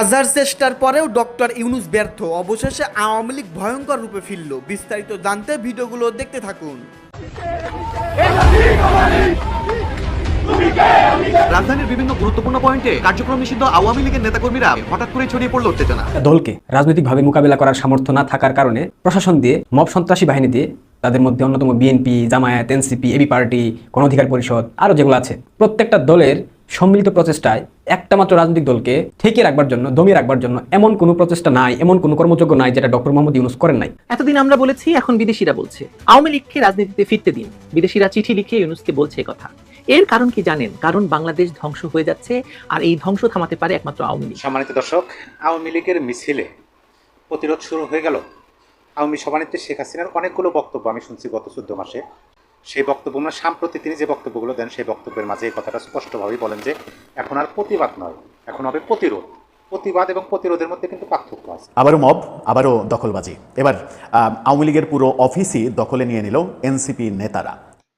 হাজার চেষ্টার পরেও ডক্টর ইউনুস ব্যর্থ। অবশেষে আওয়ামী লীগ ভয়ঙ্কর রূপে ফিরল। বিস্তারিত জানতে ভিডিওগুলো দেখতে থাকুন। রাজধানীর বিভিন্ন গুরুত্বপূর্ণ পয়েন্টে কার্যক্রম নিষিদ্ধ আওয়ামী লীগের নেতাকর্মীরা হঠাৎ করে ছড়িয়ে পড়ল উত্তেজনা। দলকে রাজনৈতিকভাবে মোকাবেলা করার সামর্থ্য না থাকার কারণে প্রশাসন দিয়ে মব সন্ত্রাসী বাহিনী দিয়ে তাদের মধ্যে অন্যতম BNP Jamaat NCP AB party Gono Odhikar Parishad আরও যেগুলো আছে প্রত্যেকটা দলের সম্মিলিত প্রচেষ্টায় একটা মাত্র রাজনৈতিক দলকে ঠেকে রাখবার জন্য দমিয়ে রাখবার জন্য এমন কোনো প্রচেষ্টা নাই এমন কোনো কর্মযোগ্য নাই যেটা ডক্টর মোহাম্মদ ইউনুস করেন নাই। এতদিন আমরা বলেছি এখন বিদেশিরা বলছে। আওয়ামী লীগকে রাজনীতিতে ফিরতে দিন। বিদেশিরা চিঠি লিখে ইউনুসকে বলছে কথা। এর কারণ কি জানেন? কারণ বাংলাদেশ ধ্বংস হয়ে যাচ্ছে আর এই ধ্বংস থামাতে পারে একমাত্র আওয়ামী লীগ। সম্মানিত দর্শক আওয়ামী লীগের মিছিলে প্রতিরোধ শুরু হয়ে গেল। আওয়ামী সভানেত্রী শেখ হাসিনার অনেকগুলো বক্তব্য আমি শুনছি গত চোদ্দ মাসে। সেই বক্তব্য মানে সাম্প্রতি তিনি যে বক্তব্যগুলো দেন, সেই বক্তব্যের মাঝে এই কথাটা স্পষ্টভাবেই বলেন যে এখন আর প্রতিবাদ নয়, এখন হবে প্রতিরোধ। প্রতিবাদ এবং প্রতিরোধের মধ্যে কিন্তু পার্থক্য আছে। আবারও মব, আবারও দখলবাজি। এবার আওয়ামী লীগের পুরো অফিসই দখলে নিয়ে নিল এনসিপি নেতারা।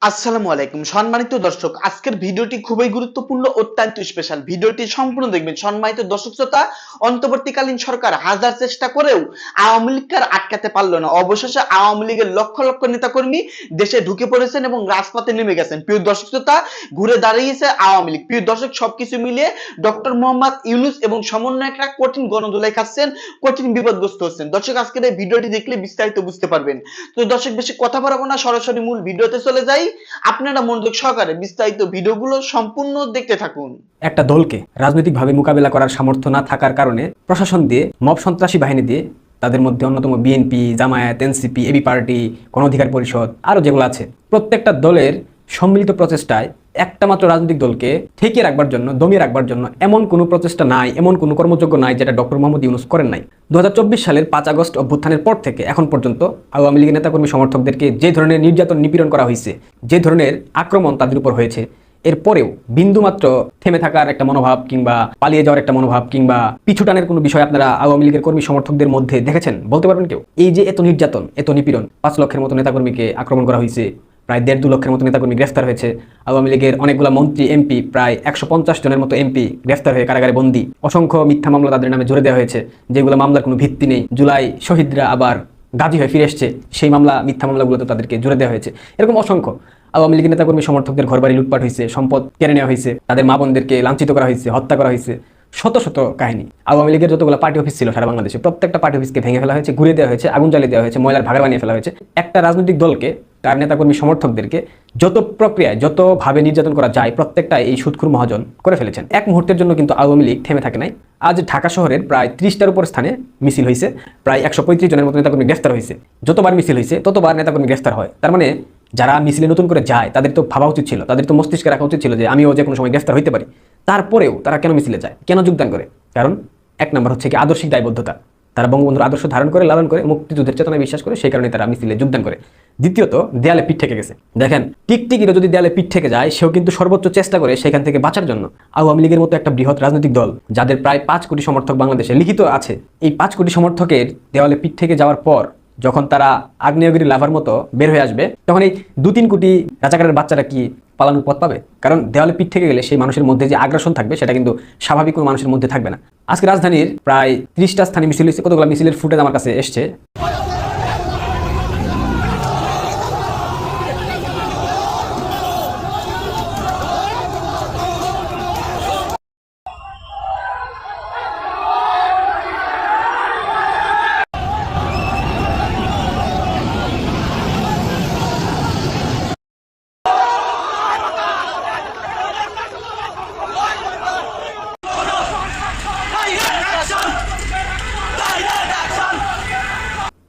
আসসালামু আলাইকুম। সম্মানিত দর্শক, আজকের ভিডিওটি খুবই গুরুত্বপূর্ণ, অত্যন্ত স্পেশাল ভিডিওটি সম্পূর্ণ দেখবেন। সম্মানিত দর্শক শ্রোতা, অন্তর্বর্তীকালীন সরকার হাজার চেষ্টা করেও আওয়ামী লীগকে আটকাতে পারল না। অবশেষে আওয়ামী লীগের লক্ষ লক্ষ নেতাকর্মী দেশে ঢুকে পড়েছেন এবং রাজপথে নেমে গেছেন। প্রিয় দর্শক শ্রোতা, ঘুরে দাঁড়িয়েছে আওয়ামী লীগ। প্রিয় দর্শক, সবকিছু মিলিয়ে ডক্টর মোহাম্মদ ইউনুস এবং সমন্বয়করা কঠিন গণদোলাই খাচ্ছেন, কঠিন বিপদগ্রস্ত হচ্ছেন। দর্শক, আজকের এই ভিডিওটি দেখলে বিস্তারিত বুঝতে পারবেন। তো দর্শক, বেশি কথা বাড়াবো না, সরাসরি মূল ভিডিওতে চলে যাই। আপনারা মনোযোগ সহকারে বিস্তারিত ভিডিওগুলো সম্পূর্ণ দেখতে থাকুন। একটা দলকে রাজনৈতিকভাবে মোকাবেলা করার সামর্থ্য না থাকার কারণে প্রশাসন দিয়ে, মব সন্ত্রাসী বাহিনী দিয়ে, তাদের মধ্যে অন্যতম BNP, Jamaat, NCP, AB party Gono Odhikar Parishad, আরও যেগুলো আছে, প্রত্যেকটা দলের সম্মিলিত প্রচেষ্টায় একটা মাত্র রাজনৈতিক দলকে ঠেকে রাখবার জন্য, দমিয়ে রাখবার জন্য এমন কোনো প্রচেষ্টা নাই, এমন কোনো কর্মযোগ্য নাই যেটা ডক্টর মোহাম্মদ ইউনুস করেন নাই। দুহাজার চব্বিশ সালের পাঁচ আগস্ট অভ্যুত্থানের পর থেকে এখন পর্যন্ত আওয়ামী লীগের নেতাকর্মী সমর্থকদেরকে যে ধরনের নির্যাতন নিপীড়ন করা হয়েছে, যে ধরনের আক্রমণ তাদের উপর হয়েছে এরপরেও বিন্দুমাত্র থেমে থাকার একটা মনোভাব কিংবা পালিয়ে যাওয়ার একটা মনোভাব কিংবা পিছুটানের কোনো বিষয় আপনারা আওয়ামী লীগের কর্মী সমর্থকদের মধ্যে দেখেছেন? বলতে পারবেন কেউ? এই যে এত নির্যাতন, এত নিপীড়ন, পাঁচ লক্ষের মতো নেতাকর্মীকে আক্রমণ করা হয়েছে প্রায় দেড় দু লক্ষের মতো নেতাকর্মী গ্রেফতার হয়েছে। আওয়ামী লীগের অনেকগুলো মন্ত্রী, এমপি, প্রায় একশো পঞ্চাশ জনের মতো এমপি গ্রেফতার হয়ে কারাগারে বন্দী। অসংখ্য মিথ্যা মামলা তাদের নামে জুড়ে দেওয়া হয়েছে, যেগুলো মামলার কোনো ভিত্তি নেই। জুলাই শহীদরা আবার গাজী হয়ে ফিরে এসছে। সেই মামলা, মিথ্যা মামলাগুলোতে তাদেরকে জুড়ে দেওয়া হয়েছে। এরকম অসংখ্য। আওয়ামী লীগের নেতাকর্মী সমর্থকদের ঘরবাড়ি লুটপাট হয়েছে, সম্পদ কেড়ে নেওয়া হয়েছে, তাদের মা বোনদেরকে লাঞ্ছিত করা হয়েছে, হত্যা করা হয়েছে। শত শত কাহিনী। আওয়ামী লীগের যতগুলো পার্টি অফিস ছিল সারা বাংলাদেশে, প্রত্যেকটা পার্টি অফিসকে ভেঙে ফেলা হয়েছে, ঘুরে দেওয়া হয়েছে, আগুন জ্বালিয়ে দেওয়া হয়েছে, ময়লার ভাগা বানিয়ে ফেলা হয়েছে। একটা রাজনৈতিক দলকে, তার নেতাকর্মী সমর্থকদেরকে যত প্রক্রিয়ায়, যতভাবে নির্যাতন করা যায় প্রত্যেকটা এই সুৎখুর মহাজন করে ফেলেছেন। এক মুহূর্তের জন্য কিন্তু আওয়ামী লীগ থেমে থাকে নাই। আজ ঢাকা শহরের প্রায় ত্রিশটার উপর স্থানে মিছিল হয়েছে, প্রায় একশো পঁয়ত্রিশ জনের মতো নেতাকর্মী গ্রেফতার হয়েছে। যতবার মিছিল হয়েছে, ততবার নেতাকর্মী গ্রেফতার হয়। তার মানে যারা মিছিলে নতুন করে যায়, তাদের তো ভাবা উচিত ছিল, তাদের তো মস্তিষ্কে রাখা উচিত ছিল যে, আমিও যে কোনো সময় গ্রেফতার হইতে পারি। তারপরেও তারা কেন মিছিলে যায়? কেন যোগদান করে? কারণ এক নম্বর হচ্ছে কি আদর্শিক দায়বদ্ধতা। তারা বঙ্গবন্ধুর আদর্শ ধারণ করে, লালন করে, মুক্তিযুদ্ধের চেতনায় বিশ্বাস করে, সেই কারণে তারা মিছিলে যোগদান করে। দ্বিতীয়ত, দেয়ালে পিঠ থেকে গেছে। দেখেন, টিকটিকিরও যদি দেয়ালে পিঠ থেকে যায়, সেও কিন্তু সর্বোচ্চ চেষ্টা করে সেখান থেকে বাঁচার জন্য। আওয়ামী লীগের মতো একটা বৃহৎ রাজনৈতিক দল, যাদের প্রায় পাঁচ কোটি সমর্থক বাংলাদেশে লিখিত আছে, এই পাঁচ কোটি সমর্থকের দেওয়ালে পিঠ থেকে যাওয়ার পর, যখন তারা আগ্নেয়গিরি লাভার মতো বের হয়ে আসবে, তখন এই দু তিন কোটি রাজাকারের বাচ্চারা কি পালানোর পথ পাবে। কারণ দেওয়ালে পিঠ থেকে গেলে সেই মানুষের মধ্যে যে আগ্রাসন থাকবে, সেটা কিন্তু স্বাভাবিক কোনো মানুষের মধ্যে থাকবে না। আজকে রাজধানীর প্রায় ত্রিশটা স্থানে মিছিল হয়েছে। কতগুলো মিছিলের ফুটেজ আমার কাছে এসছে।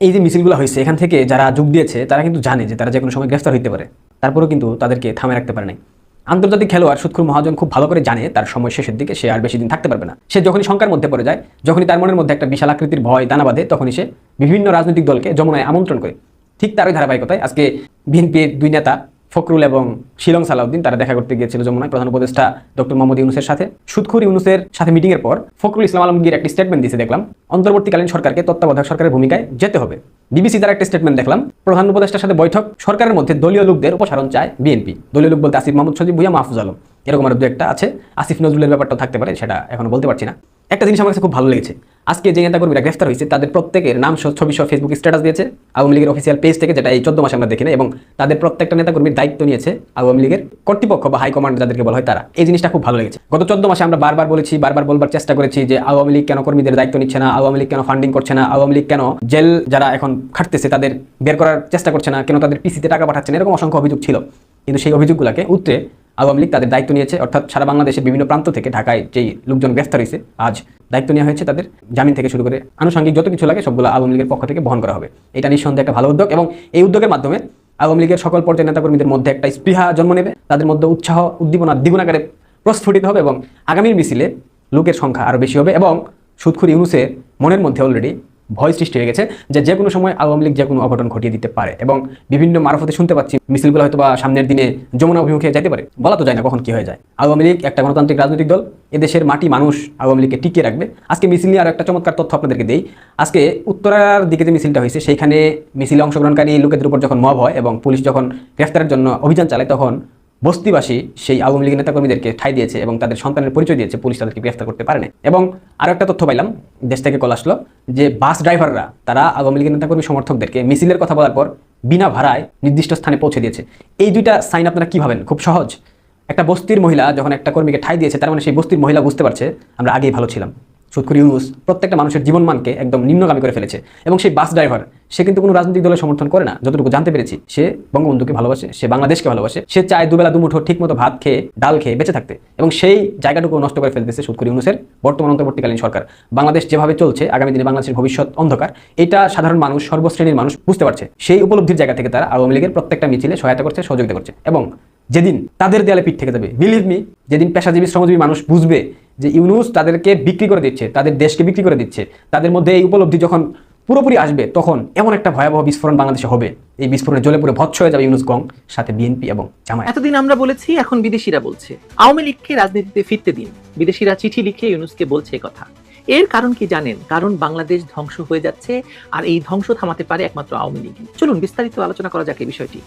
এই যে মিছিলগুলো হয়েছে, এখান থেকে যারা যোগ দিয়েছে, তারা কিন্তু জানে যে তারা যে কোনো সময় গ্রেফতার হইতে পারে। তারপরেও কিন্তু তাদেরকে থামে রাখতে পারে নাই। আন্তর্জাতিক খেলোয়াড় সুৎখুর মহাজন খুব ভালো করে জানে তার সময় শেষের দিকে সে আর বেশি দিন থাকতে পারবে না। সে যখনই শঙ্কার মধ্যে পড়ে যায়, যখনই তার মনের মধ্যে একটা বিশাল আকৃতির ভয়, দানা বাঁধে, তখনই সে বিভিন্ন রাজনৈতিক দলকে যমুনায় আমন্ত্রণ করে। ঠিক তারই ধারাবাহিকতায় আজকে বিএনপির দুই নেতা ফখরুল এবং শিলং সালাউদ্দিন, তারা দেখা করতে গিয়েছিল যমুনায়। প্রধান উপদেষ্টা ডক্টর মোহাম্মদ ইউনুসের সাথে। সুৎখুর ইউনুসের সাথে মিটিং এর পর ফখরুল ইসলাম আলমগীর একটি স্টেটমেন্ট দিয়েছে, দেখলাম। অন্তর্বর্তীকালীন সরকারকে তত্ত্বাবধায়ক সরকারের ভূমিকায় যেতে হবে। বিবিসি তার একটা স্টেটমেন্ট দেখলাম। প্রধান উপদেষ্টার সাথে বৈঠক। সরকারের মধ্যে দলীয় লোকদের উপসারণ চায় বিএনপি। দলীয় লোক বলতে আসিফ মাহমুদ সজিব, ভুইয়া মাহফুজ আলম। এরকম আরও দু একটা আছে। আসিফ নজরুলের ব্যাপারটা থাকতে পারে, সেটা এখনও বলতে পারছি না। একটা জিনিস আমার কাছে খুব ভালো লেগেছে। আজকে যে নেতাকর্মীরা গ্রেফতার হয়েছে, তাদের প্রত্যেকের নাম ছবি সহ ফেসবুক স্ট্যাটাস দিয়েছে। আওয়ামী লীগের অফিসিয়াল পেজ থেকে যেটা এই চোদ্দ মাসে আমরা দেখি না, এবং তাদের প্রত্যেকটা নেতাকর্মীর দায়িত্ব নিয়েছে আওয়ামী লীগের কর্তৃপক্ষ বা হাইকমান্ড যাদেরকে বলা হয় তারা। এই জিনিসটা খুব ভালো লেগেছে। গত চোদ্দ মাসে আমরা বারবার বলেছি, বারবার বলবার চেষ্টা করেছি যে আওয়ামী লীগ কেন কর্মীদের দায়িত্ব নিচ্ছে না, আওয়ামী লীগ কেন ফান্ডিং করছে না, আওয়ামী লীগ কেন জেল যারা এখন খাটতেছে তাদের বের করার চেষ্টা করছে না, কেন তাদের পিসিতে টাকা পাঠাচ্ছে না, এরকম অসংখ্য অভিযোগ ছিল। কিন্তু সেই অভিযোগগুলোকে উত্তরে আওয়ামী লীগ তাদের দায়িত্ব নিয়েছে, অর্থাৎ সারা বাংলাদেশের বিভিন্ন প্রান্ত থেকে ঢাকায় যেই লোকজন গ্রেফতার হয়েছে, আজ দায়িত্ব নেওয়া হয়েছে তাদের জামিন থেকে শুরু করে আনুষঙ্গিক যত কিছু লাগে সবগুলো আওয়ামী লীগের পক্ষ থেকে বহন করা হবে। এটা নিঃসন্দেহে একটা ভালো উদ্যোগ এবং এই উদ্যোগের মাধ্যমে আওয়ামী লীগের সকল পর্যায়ের নেতাকর্মীদের মধ্যে একটা স্পৃহা জন্ম নেবে। তাদের মধ্যে উৎসাহ, উদ্দীপনা দ্বিগুণাকারে প্রস্ফুটিত হবে এবং আগামীর মিছিলে লোকের সংখ্যা আরও বেশি হবে এবং সুৎখুর ইউনুসের মনের মধ্যে অলরেডি ভয় সৃষ্টি হয়ে গেছে যে যে কোনো সময় আওয়ামী লীগ যে কোনো অঘটন ঘটিয়ে দিতে পারে এবং বিভিন্ন মারফতে শুনতে পাচ্ছি মিছিলগুলো হয়তো বা সামনের দিনে যমুনা অভিমুখে যেতে পারে। বলা তো যায় না কখন কি হয়ে যায়। আওয়ামী লীগ একটা গণতান্ত্রিক রাজনৈতিক দল, এদেশের মাটি মানুষ আওয়ামী লীগকে টিকিয়ে রাখবে। আজকে মিছিল নিয়ে আরও একটা চমৎকার তথ্য আপনাদেরকে দেই। আজকে উত্তরার দিকে যে মিছিলটা হয়েছে, সেইখানে মিছিলে অংশগ্রহণকারী লোকেদের উপর যখন মব হয় এবং পুলিশ যখন গ্রেফতারের জন্য অভিযান চালায়, তখন বস্তিবাসী সেই আওয়ামী লীগের নেতাকর্মীদেরকে ঠাই দিয়েছে এবং তাদের সন্তানের পরিচয় দিয়েছে, পুলিশ তাদেরকে গ্রেফতার করতে পারেনি। এবং আরও একটা তথ্য পাইলাম, দেশ থেকে কল আসলো যে বাস ড্রাইভাররা, তারা আওয়ামী লীগের নেতাকর্মী সমর্থকদেরকে মিছিলের কথা বলার পর বিনা ভাড়ায় নির্দিষ্ট স্থানে পৌঁছে দিয়েছে। এই দুইটা সাইন আপনারা কি ভাবেন? খুব সহজ। একটা বস্তির মহিলা যখন একটা কর্মীকে ঠাই দিয়েছে, তার মানে সেই বস্তির মহিলা বুঝতে পারছে, আমরা আগেই ভালো ছিলাম। সুৎকুর ইউনুস প্রত্যেকটা মানুষের জীবনমানকে একদম নিম্নগামী করে ফেলেছে। এবং সেই বাস ড্রাইভার সে কিন্তু কোনো রাজনৈতিক দলের সমর্থন করে না। যতটুকু জানতে পেরেছি, সে বঙ্গবন্ধুকে ভালোবাসে, সে বাংলাদেশকে ভালোবাসে। সে চায় দুবেলা দুমুঠো ঠিক মতো ভাত খেয়ে ডাল খেয়ে বেঁচে থাকতে। এবং সেই জায়গাটুকু নষ্ট করে ফেলতেছে সুৎকুর ইউনুসের বর্তমান অন্তর্বর্তীকালীন সরকার। বাংলাদেশ যেভাবে চলছে, আগামী দিনে বাংলাদেশের ভবিষ্যৎ অন্ধকার, এটা সাধারণ মানুষ, সর্বশ্রেণীর মানুষ বুঝতে পারছে। সেই উপলব্ধির জায়গা থেকে তারা আওয়ামী লীগের প্রত্যেকটা মিছিলে সহায়তা করছে, সহযোগিতা করছে। এবং যেদিন তাদের দেয়ালে পিঠ থেকে যাবে বিলিভ মি যেদিন পেশাজীবী, শ্রমজীবী মানুষ বুঝবে যে ইউনুস তাদেরকে বিক্রি করে দিচ্ছে, তাদের দেশকে বিক্রি করে দিচ্ছে, তাদের মধ্যে এই উপলব্ধি যখন পুরোপুরি আসবে তখন এমন একটা ভয়াবহ বিস্ফোরণ বাংলাদেশে হবে। এই বিস্ফোরণে জ্বলে পুরো ভৎস হয়ে যাবে ইউনুস গং, সাথে বিএনপি এবং জামায়াত। এতদিন আমরা বলেছি, এখন বিদেশিরা বলছে। আওয়ামী লীগকে রাজনীতিতে ফিরতে দিন। বিদেশিরা চিঠি লিখে ইউনুসকে বলছে কথা। এর কারণ কি জানেন? কারণ বাংলাদেশ ধ্বংস হয়ে যাচ্ছে, আর এই ধ্বংস থামাতে পারে একমাত্র আওয়ামী লীগ। চলুন বিস্তারিত আলোচনা করা যাক এই বিষয়টি।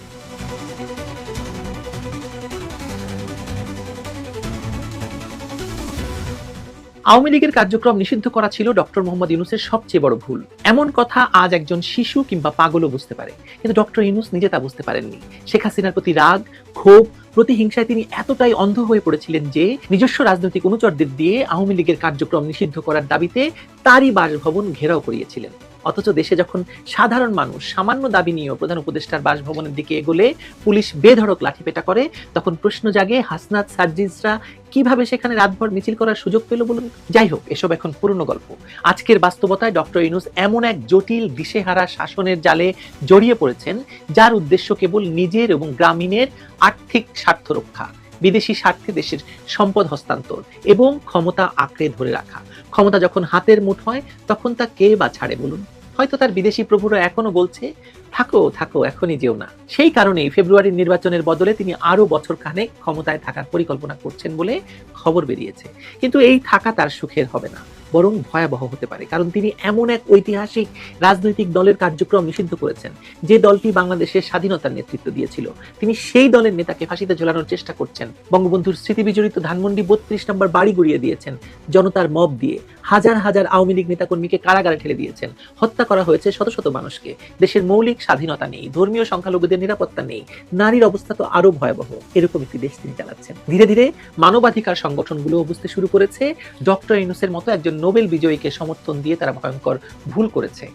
আওয়ামী লীগের কার্যক্রম নিষিদ্ধ করা ছিল ডক্টর মোহাম্মদ ইউনুসের সবচেয়ে বড় ভুল। এমন কথা আজ একজন শিশু কিংবা পাগলও বুঝতে পারে। কিন্তু ডক্টর ইউনুস নিজে তা বুঝতে পারেননি। শেখ হাসিনার প্রতি রাগ, ক্ষোভ, প্রতিহিংসায় তিনি এতটাই অন্ধ হয়ে পড়েছিলেন যে, নিজস্ব রাজনৈতিক অনুচরদের দিয়ে আওয়ামী লীগের কার্যক্রম নিষিদ্ধ করার দাবিতে তারই বাসভবন ঘেরাও করিয়েছিলেন। অথচ দেশে যখন সাধারণ মানুষ সামান্য দাবি নিয়েও প্রধান উপদেষ্টার বাসভবনের দিকে এগোলে পুলিশ বেধড়ক লাঠিপেটা করে, তখন প্রশ্ন জাগে হাসনাত সার্জিসরা কীভাবে সেখানে রাতভর মিছিল করার সুযোগ পেল বলুন? যাই হোক, এসব এখন পুরনো গল্প। আজকের বাস্তবতায় ডক্টর ইনুস এমন এক জটিল দিশেহারা শাসনের জালে জড়িয়ে পড়েছেন, যার উদ্দেশ্য কেবল নিজের এবং গ্রামীণের আর্থিক স্বার্থ রক্ষা, বিদেশি স্বার্থে দেশের সম্পদ হস্তান্তর এবং ক্ষমতা আঁকড়ে ধরে রাখা। ক্ষমতা যখন হাতের মুঠ হয় তখন তা কে বা ছাড়ে বলুন? হয়তো তার বিদেশি প্রভুরা এখনও বলছে, থাকো থাকো, এখনই যেও না। সেই কারণেই ফেব্রুয়ারির নির্বাচনের বদলে তিনি আরও বছর খানেক ক্ষমতায় থাকার পরিকল্পনা করছেন বলে খবর বেরিয়েছে। কিন্তু এই থাকা তার সুখের হবে না, বরং ভয়াবহ হতে পারে, কারণ তিনি এমন এক ঐতিহাসিক রাজনৈতিক দলের কার্যক্রম নিষিদ্ধ করেছেন, যে দলটি বাংলাদেশের স্বাধীনতার নেতৃত্ব দিয়েছিল। তিনি সেই দলের নেতাকে ফাঁসিতে ঝোলানোর চেষ্টা করছেন। বঙ্গবন্ধুর স্মৃতি বিজড়িত ধানমন্ডি বত্রিশ নম্বর বাড়ি গুড়িয়ে দিয়েছেন জনতার মব দিয়ে। হাজার হাজার আওয়ামী লীগ নেতাকর্মীকে কারাগারে ঠেলে দিয়েছেন। হত্যা করা হয়েছে শত শত মানুষকে। দেশের মৌলিক স্বাধীনতা নেই, ধর্মীয় সংখ্যালঘুদের নিরাপত্তা নেই, নারীর অবস্থা তো আরও ভয়াবহ। এরকম একটি দেশ তিনি চালাচ্ছেন। ধীরে ধীরে মানবাধিকার সংগঠনগুলো বুঝতে শুরু করেছে। ডক্টর ইনুসের মতো একজন নোবেল বিজয়ীকে সমর্থন দিয়ে তারা ভয়ঙ্কর ভুল করেছে।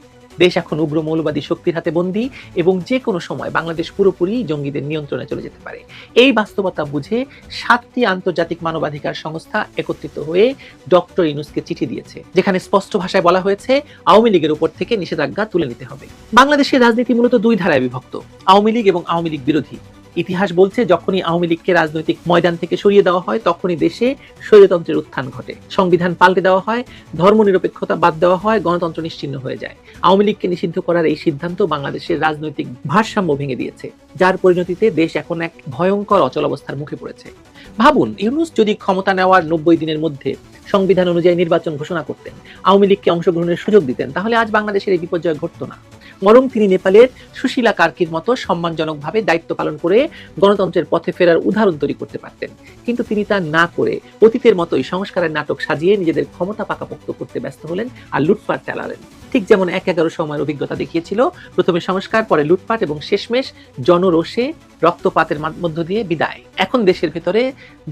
দেশ এখন উগ্র মৌলবাদী শক্তির হাতে বন্দী এবং যে কোনো সময় বাংলাদেশ পুরোপুরি জঙ্গিদের নিয়ন্ত্রণে চলে যেতে পারে। এই বাস্তবতা বুঝে সাতটি আন্তর্জাতিক মানবাধিকার সংস্থা একত্রিত হয়ে ডক্টর ইনুসকে চিঠি দিয়েছে, যেখানে স্পষ্ট ভাষায় বলা হয়েছে, আওয়ামী লীগের উপর থেকে নিষেধাজ্ঞা তুলে নিতে হবে। বাংলাদেশের রাজনীতি মূলত দুই ধারায় বিভক্ত, আওয়ামী লীগ এবং আওয়ামী লীগ বিরোধী। ইতিহাস বলছে, যখনই আওয়ামী লীগকে রাজনৈতিক ময়দান থেকে সরিয়ে দেওয়া হয়, তখনই দেশে স্বৈরতন্ত্রের উত্থান ঘটে। সংবিধান পাল্টে দেওয়া হয়, ধর্মনিরপেক্ষতা বাদ দেওয়া হয়, গণতন্ত্র নিশ্চিন্ন হয়ে যায়। আওয়ামী লীগকে নিষিদ্ধ করার এই সিদ্ধান্ত বাংলাদেশের রাজনৈতিক ভারসাম্য ভেঙে দিয়েছে, যার পরিণতিতে দেশ এখন এক ভয়ঙ্কর অচল অবস্থার মুখে পড়েছে। ভাবুন, ইউনুস যদি ক্ষমতা নেওয়ার নব্বই দিনের মধ্যে সংবিধান অনুযায়ী নির্বাচন ঘোষণা করতেন, আওয়ামী লীগকে অংশগ্রহণের সুযোগ দিতেন, তাহলে আজ বাংলাদেশের এই বিপর্যয় ঘটতো না। বরং তিনি নেপালের সুশীলা কার্কির মতো সম্মানজনকভাবে দায়িত্ব পালন করে গণতন্ত্রের পথে ফেরার উদাহরণ তৈরি করতে পারতেন। কিন্তু তিনি তা না করে অতীতের মতোই সংস্কারের নাটক সাজিয়ে নিজেদের ক্ষমতা পাকাপোক্ত করতে ব্যস্ত হলেন আর লুটপাট চালালেন। ঠিক যেমন এক এগারো সময়ের অভিজ্ঞতা দেখিয়েছিল, প্রথমে সংস্কার, পরে লুটপাট এবং শেষমেশ জনরোষে রক্তপাতের মধ্য দিয়ে বিদায়। এখন দেশের ভেতরে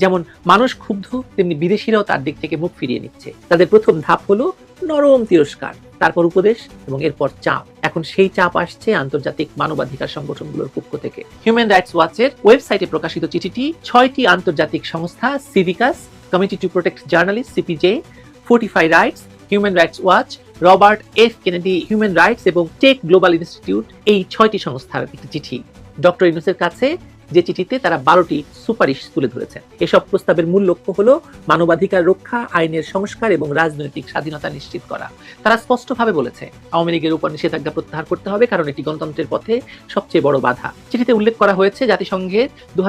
যেমন মানুষ ক্ষুব্ধ, তেমনি বিদেশিরাও তার দিক থেকে মুখ ফিরিয়ে নিচ্ছে। তাদের প্রথম ধাপ হলো নরম তিরস্কার। তারপর উপদেশ এবং এরপর চাপ। এখন সেই চাপ আসছে আন্তর্জাতিক মানবাধিকার সংগঠনগুলোর পক্ষ থেকে। হিউম্যান রাইটস ওয়াচের ওয়েবসাইটে প্রকাশিত চিঠিটি, ছয়টি আন্তর্জাতিক সংস্থা সিভিকাস Committee to Protect Journalist CPJ Fortify Rights Human Rights Watch Robert F Kennedy Human Rights এবং টেক গ্লোবাল ইনস্টিটিউট এই ছয়টি সংস্থার একটি চিঠি। ডক্টর ইউনুসের কাছে যে চিঠিতে তারা বারোটি সুপারিশ তুলে ধরেছেন এসব প্রস্তাবের মূল লক্ষ্য হলো মানবাধিকার রক্ষা, আইনের সংস্কার এবং রাজনৈতিক স্বাধীনতা নিশ্চিত করা। তারা স্পষ্টভাবে বলেছে, আওয়ামী লীগের উপর নিষেধাজ্ঞা প্রত্যাহার করতে হবে কারণ এটি গণতন্ত্রের পথে সবচেয়ে বড় বাধা। চিঠিতে উল্লেখ করা হয়েছে, জাতিসংঘের দু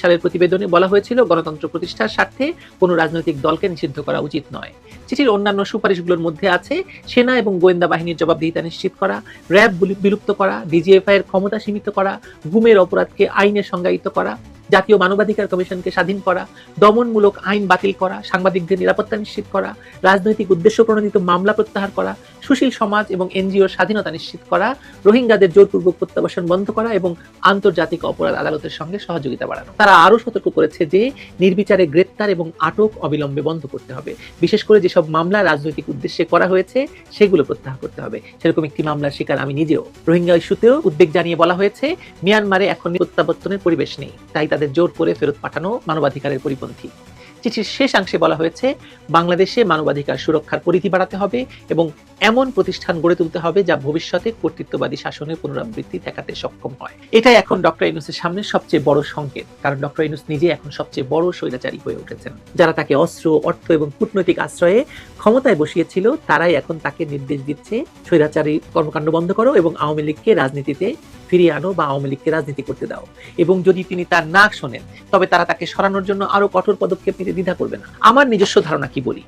সালের প্রতিবেদনে বলা হয়েছিল, গণতন্ত্র প্রতিষ্ঠার স্বার্থে কোনো রাজনৈতিক দলকে নিষিদ্ধ করা উচিত নয়। চিঠির অন্যান্য সুপারিশগুলোর মধ্যে আছে, সেনা এবং গোয়েন্দা বাহিনীর জবাবদিহিতা নিশ্চিত করা, র্যাব বিলুপ্ত করা ডিজিএফআই এর ক্ষমতা সীমিত করা গুমের অপরাধকে আইনে সংজ্ঞায়িত করা, জাতীয় মানবাধিকার কমিশনকে স্বাধীন করা, দমনমূলক আইন বাতিল করা, সাংবাদিকদের নিরাপত্তা নিশ্চিত করা, রাজনৈতিক উদ্দেশ্য প্রণোদিত মামলা প্রত্যাহার করা সুশীল সমাজ এবং এনজিওর স্বাধীনতা নিশ্চিত করা, রোহিঙ্গাদের জোরপূর্বক প্রত্যাবাসন বন্ধ করা এবং আন্তর্জাতিক অপরাধ আদালতের সঙ্গে সহযোগিতা বাড়ানো। তারা আরও সতর্ক করেছে যে, নির্বিচারে গ্রেপ্তার এবং আটক অবিলম্বে বন্ধ করতে হবে। বিশেষ করে যেসব মামলা রাজনৈতিক উদ্দেশ্যে করা হয়েছে, সেগুলো প্রত্যাহার করতে হবে। সেরকম একটি মামলার শিকার আমি নিজেও। রোহিঙ্গা ইস্যুতেও উদ্বেগ জানিয়ে বলা হয়েছে, মিয়ানমারে এখন প্রত্যাবর্তনের পরিবেশ নেই। তাই তাদের জোর করে ফেরত পাঠানো মানবাধিকারের পরিপন্থী। চিঠির শেষাংশে বলা হয়েছে, বাংলাদেশে মানবাধিকার সুরক্ষার পরিধি বাড়াতে হবে এবং এমন প্রতিষ্ঠান গড়ে তুলতে হবে যা ভবিষ্যতে কর্তৃত্ববাদী শাসনের পুনরাবৃত্তি ঠেকাতে সক্ষম হয়। এটাই এখন ডক্টর ইনুসের সামনে সবচেয়ে বড় সংকেত, কারণ ডক্টর ইউনুস নিজে এখন সবচেয়ে বড় স্বৈরাচারী হয়ে উঠেছেন। যারা তাকে অস্ত্র, অর্থ এবং কূটনৈতিক আশ্রয়ে ক্ষমতায় বসিয়েছিল, তারাই এখন তাকে নির্দেশ দিচ্ছে, স্বৈরাচারী কর্মকাণ্ড বন্ধ করো এবং আওয়ামী লীগকে রাজনীতিতে ফিরিয়ে আনো বা আওয়ামী লীগকে রাজনীতি করতে দাও। এবং যদি তিনি তার না শোনেন, তবে তারা তাকে সরানোর জন্য আরও কঠোর পদক্ষেপ নিতে দ্বিধা করবে না। আমার নিজস্ব ধারণা কি বলি?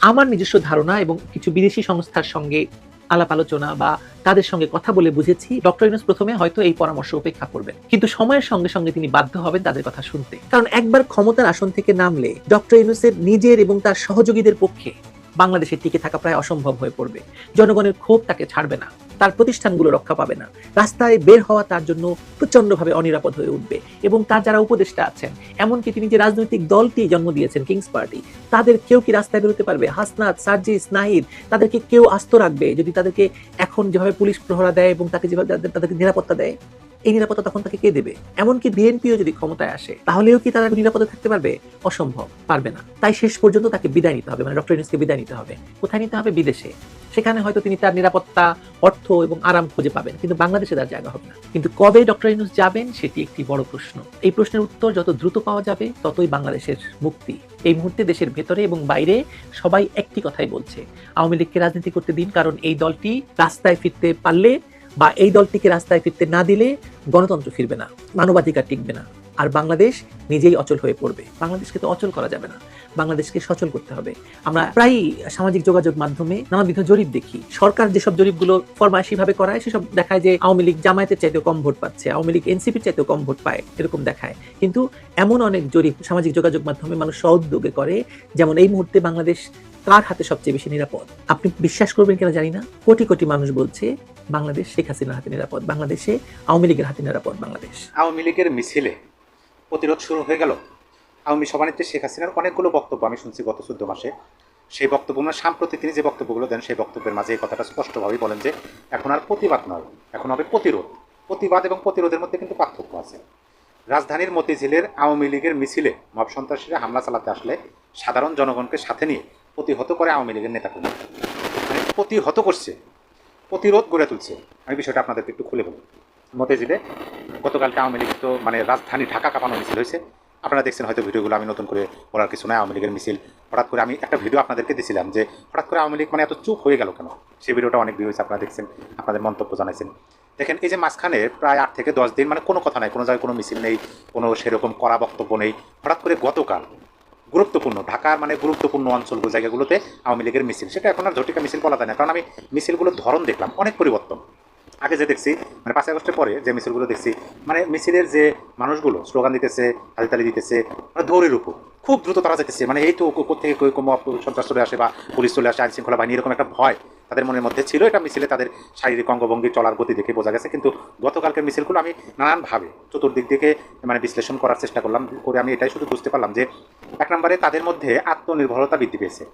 আমার নিজস্ব ধারণা এবং কিছু বিদেশি সংস্থার সঙ্গে আলাপ আলোচনা বা তাদের সঙ্গে কথা বলে বুঝেছি, ডক্টর ইউনুস প্রথমে হয়তো এই পরামর্শ উপেক্ষা করবেন। কিন্তু সময়ের সঙ্গে সঙ্গে তিনি বাধ্য হবেন তাদের কথা শুনতে। কারণ একবার ক্ষমতার আসন থেকে নামলে, ডক্টর ইউনুসের নিজের এবং তার সহযোগীদের পক্ষে বাংলাদেশে টিকে থাকা প্রায় অসম্ভব হয়ে পড়বে। জনগণের ক্ষোভ তাকে ছাড়বে না, তার প্রতিষ্ঠানগুলো রক্ষা পাবে না। রাস্তায় বের হওয়া তার জন্য প্রচন্ডভাবে অনিরাপদ হয়ে উঠবে এবং তার যারা উপদেষ্টা আছেন, এমনকি তিনি যে রাজনৈতিক দলটি জন্ম দিয়েছেন কিংস পার্টি তাদের কেউ কি রাস্তায় বেরোতে পারবে? হাসনাত, সার্জিস, নাহিদ, তাদেরকে কেউ আস্ত রাখবে যদি তাদেরকে এখন যেভাবে পুলিশ প্রহরা দেয় এবং তাকে যেভাবে তাদের- তাদেরকে নিরাপত্তা দেয়? এই নিরাপত্তা তখন তাকে কে দেবে? এমনকি বিএনপিও যদি ক্ষমতায় আসে, তাহলেও কি তারা নিরাপদে থাকতে পারবে? অসম্ভব, পারবে না। তাই শেষ পর্যন্ত তাকে বিদায় নিতে হবে মানে ডক্টর ইউনুসকে বিদায় নিতে হবে। কোথায় নিতে হবে? বিদেশে। সেখানে হয়তো তিনি তার নিরাপত্তা, অর্থ এবং আরাম খুঁজে পাবেন, কিন্তু বাংলাদেশে তার জায়গা হবে না। কিন্তু কবে ডক্টর ইউনুস যাবেন, সেটি একটি বড় প্রশ্ন। এই প্রশ্নের উত্তর যত দ্রুত পাওয়া যাবে, ততই বাংলাদেশের মুক্তি। এই মুহূর্তে দেশের ভেতরে এবং বাইরে সবাই একটি কথাই বলছে। আওয়ামী লীগকে রাজনীতি করতে দিন, কারণ এই দলটি রাস্তায় ফিরতে পারলে বা এই দলটিকে রাস্তায় ফিরতে না দিলে গণতন্ত্র ফিরবে না, মানবাধিকার টিকবে না। আর বাংলাদেশ নিজেই অচল হয়ে পড়বে। বাংলাদেশকে তো অচল করা যাবে না। বাংলাদেশকে সচল করতে হবে। আমরা প্রায়ই সামাজিক যোগাযোগ মাধ্যমে নানাবিধ জরিপ দেখি। সরকার যেসব জরিপগুলো ফরমাইশি ভাবে করায়, সেসব দেখায় যে আওয়ামী লীগ জামায়াতের চাইতেও কম ভোট পাচ্ছে, আওয়ামী লীগ এনসিপির চাইতেও কম ভোট পায়, এরকম দেখায়। কিন্তু এমন অনেক জরিপ সামাজিক যোগাযোগ মাধ্যমে মানুষ সউদ্যোগে করে। যেমন এই মুহূর্তে বাংলাদেশ কার হাতে সবচেয়ে বেশি নিরাপদ? আপনি বিশ্বাস করবেন কিনা জানি না। কোটি কোটি মানুষ বলছে, বাংলাদেশ শেখ হাসিনার হাতে নিরাপদ, বাংলাদেশে আওয়ামী লীগের হাতে নিরাপদ বাংলাদেশ। আওয়ামী লীগের মিছিলে প্রতিরোধ শুরু হয়ে গেল। আওয়ামী সভানেত্রী শেখ হাসিনার অনেকগুলো বক্তব্য আমি শুনছি গত চোদ্দ মাসে। সেই বক্তব্য সাম্প্রতি তিনি যে বক্তব্যগুলো দেন, সেই বক্তব্যের মাঝে এই কথাটা স্পষ্টভাবেই বলেন যে, এখন আর প্রতিবাদ নয়, এখন হবে প্রতিরোধ। প্রতিবাদ এবং প্রতিরোধের মধ্যে কিন্তু পার্থক্য আছে। রাজধানীর মতিঝিলের আওয়ামী লীগের মিছিলে মব সন্ত্রাসীরা হামলা চালাতে আসলে সাধারণ জনগণকে সাথে নিয়ে প্রতিহত করে আওয়ামী লীগের নেতাকর্মী মানে প্রতিহত করছে, প্রতিরোধ গড়ে তুলছে। আমি বিষয়টা আপনাদেরকে একটু খুলে বলি। মতিঝিলে গতকালকে আওয়ামী লীগ তো মানে রাজধানী ঢাকা কাঁপানো মিছিল হয়েছে। আপনারা দেখছেন হয়তো ভিডিওগুলো, আমি নতুন করে বলার কিছু নয় আওয়ামী লীগের মিছিল, হঠাৎ করে আমি একটা ভিডিও আপনাদেরকে দিয়েছিলাম যে, হঠাৎ করে আওয়ামী লীগ মানে এত চুপ হয়ে গেল কেন? সেই ভিডিওটা অনেক ভিউ হয়েছে আপনারা দেখছেন, আপনাদের মন্তব্য জানাইছেন। দেখেন, এই যে মাঝখানে প্রায় আট থেকে দশ দিন মানে কোনো কথা নাই, কোনো জায়গায় কোনো মিছিল নেই, কোনো সেরকম কড়া বক্তব্য নেই। হঠাৎ করে গতকাল গুরুত্বপূর্ণ। ঢাকার মানে গুরুত্বপূর্ণ অঞ্চলগুলো জায়গাগুলোতে আওয়ামী লীগের মিছিল। সেটা এখন আর ঝটিকা মিছিল বলা যায় না। কারণ আমি মিছিলগুলোর ধরন দেখলাম, অনেক পরিবর্তন। আগে যে দেখছি মানে পাঁচই আগস্টের পরে যে মিছিলগুলো দেখছি মানে মিছিলের যে মানুষগুলো, স্লোগান দিতেছে হালিতালি দিতেছে মানে দৌড়ের উপর। খুব দ্রুত তারা যেতেছে। মানে এই তো কোথেকে কই কোনো সন্ত্রাস চলে আসে বা পুলিশ চলে আসে আইন শৃঙ্খলা বাহিনী, এরকম একটা ভয়। তাদের মনের মধ্যে ছিল, এটা মিছিলে তাদের শারীরিক অঙ্গভঙ্গি চলার গতি দেখে বোঝা গেছে। কিন্তু গতকালকের মিছিলগুলো আমি নানানভাবে চতুর্দিক থেকে মানে বিশ্লেষণ করার চেষ্টা করলাম করে আমি এটাই শুধু বুঝতে পারলাম যে এক নম্বরে তাদের মধ্যে আত্মনির্ভরতা বৃদ্ধি পেয়েছে।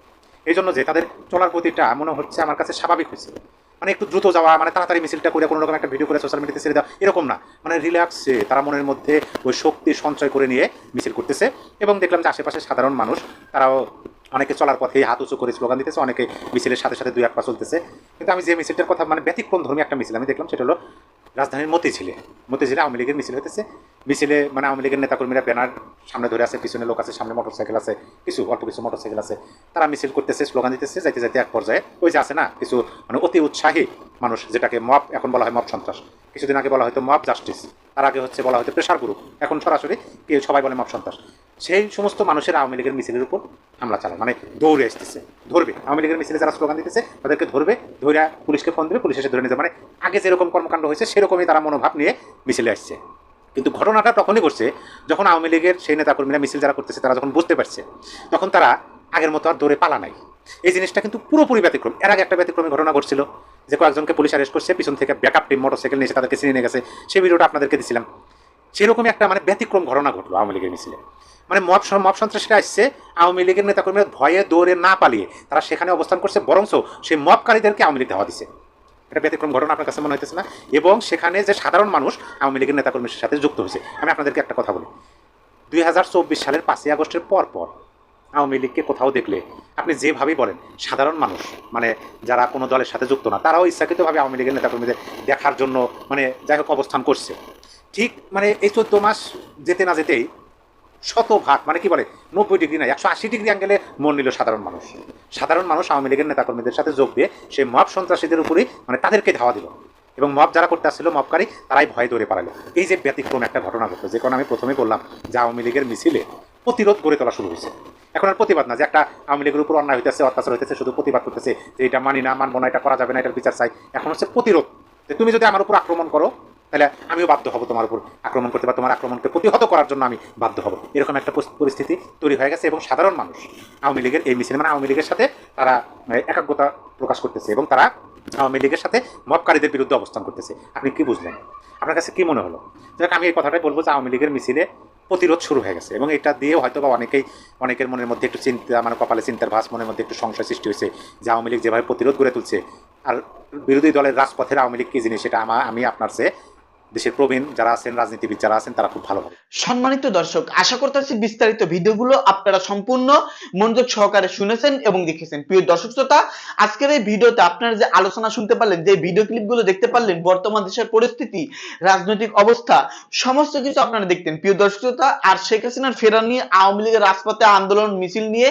এই জন্য যে তাদের চলার গতিটা মনে হচ্ছে আমার কাছে স্বাভাবিক হয়েছে। মানে একটু দ্রুত যাওয়া মানে তাড়াতাড়ি মিছিলটা করে কোনো রকম একটা ভিডিও করে সোশ্যাল মিডিয়াতে ছেড়ে দেওয়া, এরকম না। মানে রিল্যাক্সে তারা মনের মধ্যে ওই শক্তি সঞ্চয় করে নিয়ে মিছিল করতেছে। এবং দেখলাম যে আশেপাশে সাধারণ মানুষ, তারাও অনেকে চলার পথে হাত উঁচু করে স্লোগান দিতেছে, অনেকে মিছিলের সাথে সাথে দুই এক পা চলতেছে। কিন্তু আমি যে মিছিলটার কথা মানে ব্যতিক্রম ধর্মী একটা মিছিল আমি দেখলাম, সেটা হলো রাজধানীর মতিঝিলে। মতিঝিলে আওয়ামী লীগের মিছিল হতেছে মিছিলে মানে আওয়ামী লীগের নেতাকর্মীরা ব্যানার সামনে ধরে আছে, পিছনে লোক আছে, সামনে মোটরসাইকেল আছে, কিছু, অল্প কিছু মোটরসাইকেল আছে। তারা মিছিল করতেছে স্লোগান দিতেছে, যাইতে যাইতে এক পর্যায়ে ওই যে আছে না, কিছু মানে অতি উৎসাহী মানুষ, যেটাকে মব এখন বলা হয় মব সন্ত্রাস। কিছুদিন আগে বলা হয়তো মব জাস্টিস তার আগে হচ্ছে বলা হয়তো প্রেশার গ্রুপ এখন সরাসরি কেউ সবাই বলে মব সন্ত্রাস। সেই সমস্ত মানুষের আওয়ামী লীগের মিছিলের উপর হামলা চালায়। মানে দৌড়ে আসতেছে, ধরবে। আওয়ামী লীগের মিছিলে যারা স্লোগান দিতেছে, তাদেরকে ধরবে ধরে পুলিশকে ফোন দেবে, পুলিশ এসে ধরে যাবে। মানে আগে যেরকম কর্মকাণ্ড হয়েছে, সেরকমই তারা মনোভাব নিয়ে মিছিলে আসছে। কিন্তু ঘটনাটা তখনই ঘটছে, যখন আওয়ামী লীগের সেই নেতাকর্মীরা মিছিল যারা করতেছে, তারা যখন বুঝতে পারছে, তখন তারা আগের মতো আর দৌড়ে পালা নাই। এই জিনিসটা কিন্তু পুরোপুরি ব্যতিক্রম। এর আগে একটা ব্যতিক্রমী ঘটনা ঘটছিল, যে কয়েকজনকে পুলিশ অ্যারেস্ট করছে, পিছন থেকে ব্যাকআপ টিম মোটরসাইকেল নিয়ে তাদেরকে চিনে নিয়ে গেছে। সেই ভিডিওটা আপনাদেরকে দিছিলাম। সেরকমই একটা মানে ব্যতিক্রম ঘটনা ঘটলো আওয়ামী লীগের মিছিলে। মানে মব মব সন্ত্রাসীরা আসছে, আওয়ামী লীগের নেতাকর্মীরা ভয়ে দৌড়ে না পালিয়ে তারা সেখানে অবস্থান করছে, বরঞ্চ সেই মবকারীদেরকে আওয়ামী লীগ ধাওয়া দিছে। এটা ব্যতিক্রম ঘটনা আপনার কাছে মনে হইতেছে না? এবং সেখানে যে সাধারণ মানুষ আওয়ামী লীগের নেতাকর্মীর সাথে যুক্ত হয়েছে। আমি আপনাদেরকে একটা কথা বলি। দুই হাজার চব্বিশ সালের পাঁচই আগস্টের পর পর আওয়ামী লীগকে কোথাও দেখলে, আপনি যেভাবেই বলেন, সাধারণ মানুষ মানে যারা কোনো দলের সাথে যুক্ত না, তারাও ইচ্ছাকৃতভাবে আওয়ামী লীগের নেতাকর্মীদের দেখার জন্য মানে যাই হোক, অবস্থান করছে। ঠিক মানে এই চোদ্দ মাস যেতে না যেতেই শতভাগ মানে কি বলে, নব্বই ডিগ্রি না, একশো আশি ডিগ্রি অ্যাঙ্গেলে মন নিল সাধারণ মানুষ। সাধারণ মানুষ আওয়ামী লীগের নেতাকর্মীদের সাথে যোগ দিয়ে সেই মব সন্ত্রাসীদের উপরেই মানে তাদেরকে ধাওয়া দিল। এবং মব যারা করতে আসছিল, মবকারী, তারাই ভয় ধরে পারালো এই যে ব্যতিক্রম একটা ঘটনা ঘটলো, যে কারণে আমি প্রথমে বললাম যে আওয়ামী লীগের মিছিলে প্রতিরোধ গড়ে তোলা শুরু হয়েছে। এখন আর প্রতিবাদ না, যে একটা আওয়ামী লীগের উপর অন্যায় হইতেছে, অত্যাচার হইতেছে, শুধু প্রতিবাদ করতেছে, যে এটা মানি না, মানবো না, এটা করা যাবে না, এটার বিচার চাই। এখন হচ্ছে প্রতিরোধ। যে তুমি যদি আমার উপর আক্রমণ করো তাহলে আমিও বাধ্য হব তোমার উপর আক্রমণ করতে বা তোমার আক্রমণকে প্রতিহত করার জন্য আমি বাধ্য হব। এরকম একটা পরিস্থিতি তৈরি হয়ে গেছে এবং সাধারণ মানুষ, আওয়ামী লীগের এই মিছিল মানে আওয়ামী লীগের সাথে তারা একাগ্রতা প্রকাশ করতেছে এবং তারা আওয়ামী লীগের সাথে মবকারীদের বিরুদ্ধে অবস্থান করতেছে। আপনি কি বুঝলেন? আপনার কাছে কি মনে হলো? যাক, আমি এই কথাটাই বলব যে আওয়ামী লীগের মিছিলে প্রতিরোধ শুরু হয়ে গেছে এবং এটা দিয়ে হয়তো বা অনেকেই, অনেকের মনের মধ্যে একটু চিন্তা মানে কপালে চিন্তার ভাস, মনের মধ্যে একটু সংশয় সৃষ্টি হয়েছে যে আওয়ামী লীগ যেভাবে প্রতিরোধ গড়ে তুলছে, আর বিরোধী দলের রাজপথের আওয়ামী লীগ কি জিনিস সেটা আমি আপনার চেয়ে দেশের প্রবীণ যারা আছেন, রাজনীতিবিদ যারা আছেন, তারা খুব ভালো সম্মানিত দর্শক, আশা করতেছি বিস্তারিত ভিডিওগুলো আপনারা সম্পূর্ণ মনোযোগ সহকারে শুনেছেন এবং দেখেছেন। প্রিয় দর্শক শ্রোতা, আজকের এই ভিডিওতে আপনারা যে আলোচনা শুনতে পারলেন, যে ভিডিও ক্লিপগুলো দেখতে পারলেন, বর্তমান দেশের পরিস্থিতি, রাজনৈতিক অবস্থা, সমস্ত কিছু আপনারা দেখতেন। প্রিয় দর্শক শ্রোতা, আর শেখ হাসিনার ফেরা নিয়ে আওয়ামী লীগের রাজপথে আন্দোলন, মিছিল নিয়ে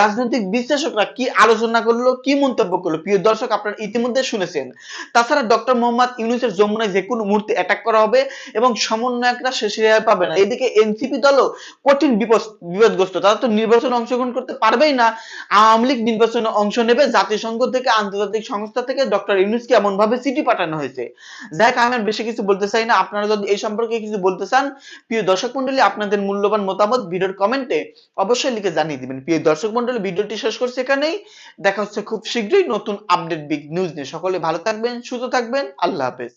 রাজনৈতিক বিশ্লেষকরা কি আলোচনা করল, কি মন্তব্য করল, প্রিয় দর্শক আপনারা ইতিমধ্যে শুনেছেন। তাছাড়া ডক্টর মোহাম্মদ ইউনুসের যমুনায় যে কোনো মুহূর্তে অ্যাটাক করা হবে এবং সমন্বয়করা শেষ রেহাই পাবে না। এদিকে এনসিপি দলও কঠিন বিপদ, বিপদগ্রস্ত। তারা তো নির্বাচনে অংশগ্রহণ করতে পারবেই না। আওয়ামী লীগ নির্বাচনে অংশ নেবে, জাতিসংঘ থেকে, আন্তর্জাতিক সংস্থা থেকে ডক্টর ইউনুসকে এমন ভাবে চিঠি পাঠানো হয়েছে। যাই আমি বেশি কিছু বলতে চাই না। আপনারা যদি এই সম্পর্কে কিছু বলতে চান, প্রিয় দর্শক মন্ডলী আপনাদের মূল্যবান মতামত ভিডিওর কমেন্টে অবশ্যই লিখে জানিয়ে দিবেন। প্রিয় দর্শক মন্ডলী ভিডিওটি শেষ করছে এখানেই। দেখা হচ্ছে খুব শীঘ্রই নতুন আপডেট বিগ নিউজ নিয়ে। সকলে ভালো থাকবেন, সুস্থ থাকবেন। আল্লাহ হাফেজ।